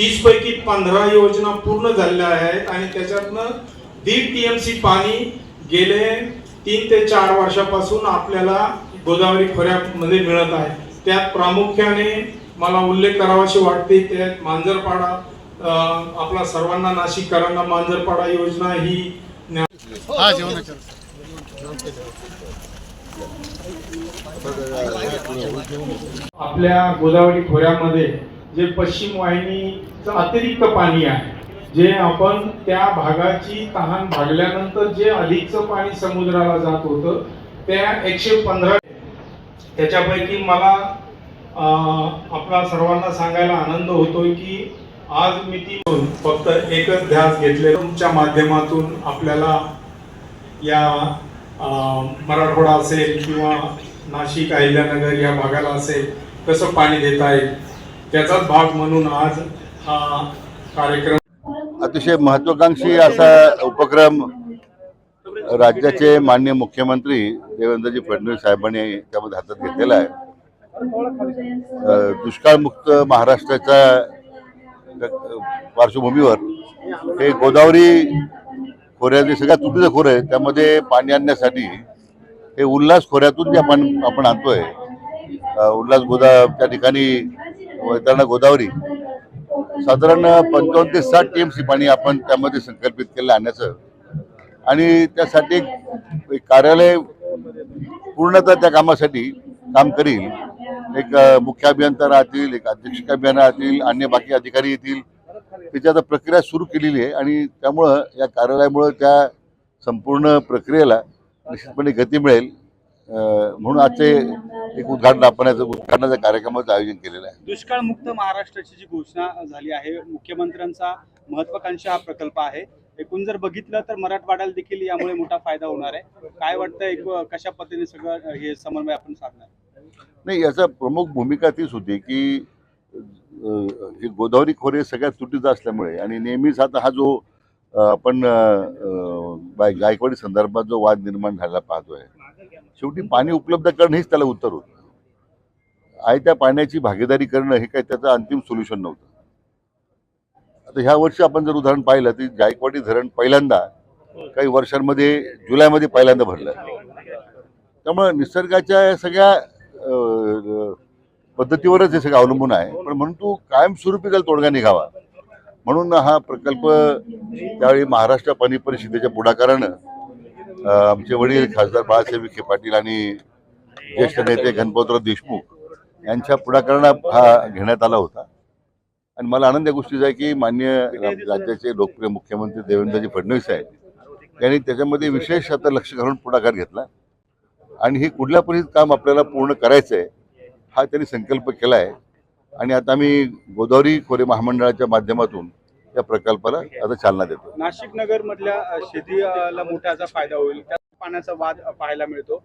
तीस पैकी पंधरा योजना पूर्ण झालेल्या आहेत आणि त्याच्यातनं दीड टीएमसी पाणी गेले तीन ते चार वर्षापासून आपल्याला गोदावरी खोऱ्यामध्ये मिळत आहे. त्यात प्रामुख्याने मला उल्लेख करावाशी वाटते त्यात मांजरपाडा आपला सर्वांना नाशिककरांना मांजरपाडा योजना ही आपल्या गोदावरी खोऱ्यामध्ये जे पश्चिम वाहिनीचं अतिरिक्त पाणी आहे जे आपण त्या भागाची तहान भागल्यानंतर जे अधिकचं पाणी समुद्राला जात होतं त्या एकशे पंधरा त्याच्यापैकी मला आपला सर्वांना सांगायला आनंद होतोय की आज मी ती फक्त एकच ध्यास घेतले तुमच्या माध्यमातून आपल्याला या मराठवाडा असेल किंवा नाशिक अहिल्यानगर या भागाला असेल कसं पाणी देता येईल? त्याचाच भाग म्हणून आज हा कार्यक्रम अतिशय महत्वाकांक्षी असा उपक्रम राज्याचे मान्य मुख्यमंत्री देवेंद्रजी फडणवीस साहेबांनी त्यामध्ये हातात घेतलेला आहे. दुष्काळमुक्त महाराष्ट्राच्या पार्श्वभूमीवर हे गोदावरी खोऱ्याचे सगळ्यात तुटीचं खोरं आहे त्यामध्ये पाणी आणण्यासाठी हे उल्हास खोऱ्यातून जे आपण आपण आणतोय उल्हास गोदा त्या ठिकाणी वैतरणा गोदावरी. साधारण पंचावन्न ते साठ टी एम सी पाणी आपण त्यामध्ये संकल्पित केलं आणण्याचं. आणि त्यासाठी एक- कार्यालय पूर्णतः त्या कामासाठी काम करील. एक मुख्य अभियंता राहतील एक अध्यक्ष अभियान राहतील अन्य बाकी अधिकारी येतील. त्याची आता प्रक्रिया सुरू केलेली आहे आणि त्यामुळं या कार्यालयामुळं त्या संपूर्ण प्रक्रियेला निश्चितपणे गती मिळेल. म्हणून आजचे एक उद्घाटन आपण याचं उद्घाटनाच्या कार्यक्रमाचं आयोजन केलेलं आहे. दुष्काळमुक्त महाराष्ट्राची जी घोषणा झाली आहे मुख्यमंत्र्यांचा महत्वाकांक्षी हा प्रकल्प आहे. एकूण जर बघितलं तर मराठवाड्याला देखील यामुळे मोठा फायदा होणार आहे. काय वाटतं एक कशा पद्धतीने सगळं हे समन्वय आपण साधणार नाही याचा प्रमुख भूमिका तीच होती की हे गोदावरी खोरे सगळ्यात तुटीचं असल्यामुळे आणि नेहमीच आता हा जो आपण गायकवाडी संदर्भात जो वाद निर्माण झाला पाहतोय शेवटी पाणी उपलब्ध करणं हेच त्याला उत्तर होतं. आहे त्या पाण्याची भागीदारी करणं हे काही त्याचं अंतिम सोल्युशन नव्हतं. आता ह्या वर्षी आपण जर उदाहरण पाहिलं तर जायकवाडी धरण पहिल्यांदा काही वर्षांमध्ये जुलैमध्ये पहिल्यांदा भरलं. त्यामुळे निसर्गाच्या सगळ्या पद्धतीवरच हे सगळं अवलंबून आहे. पण म्हणून तू कायमस्वरूपी त्याला तोडगा निघावा. म्हणून हा प्रकल्प त्यावेळी महाराष्ट्र पाणी परिषदेच्या पुढाकारानं आमचे वडील खासदार बाळासाहेब विखे पाटील आणि ज्येष्ठ नेते गणपतराव देशमुख यांच्या पुढाकारानं हा घेण्यात आला होता. आणि मला आनंद या गोष्टीचा आहे की मान्य राज्याचे लोकप्रिय मुख्यमंत्री देवेंद्रजी फडणवीस आहेत. त्यांनी त्याच्यामध्ये विशेष आता लक्ष घालून पुढाकार घेतला. आणि हे कुठल्या परिस्थितीत काम आपल्याला पूर्ण करायचं आहे हा त्यांनी संकल्प केला आहे. आणि आता आम्ही गोदावरी खोरे महामंडळाच्या माध्यमातून या प्रकल्पाला आता चालना देतो. नाशिक नगर मधल्या शेतीला मोठा याचा फायदा होईल. त्या पाण्याचा वाद पाहायला मिळतो.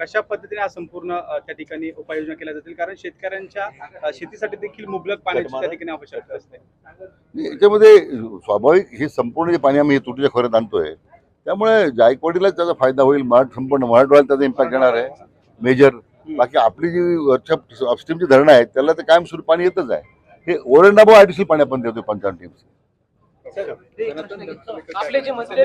कशा पद्धतीने हा संपूर्ण त्या ठिकाणी उपाययोजना केल्या जातील? कारण शेतकऱ्यांच्या शेतीसाठी देखील मुबलक पाण्याची त्या ठिकाणी आवश्यकता असते. याच्यामध्ये स्वाभाविक हे संपूर्ण जे पाणी आम्ही हे तुटीच्या खोऱ्यात आणतोय त्यामुळे जायकवाडीलाच त्याचा फायदा होईल मराठ संपूर्ण मराठवाड्यात त्याचा इम्पॅक्ट येणार आहे मेजर बाकी आपली जी वरच्या अपस्ट्रीमची धरणं आहेत त्याला तर कायम सुरू पाणी येतच आहे. हे ओरंडाबो आर्टिफिशियल पाणी आपण देतो पंचावन्न टीम्स आपले जे मंत्री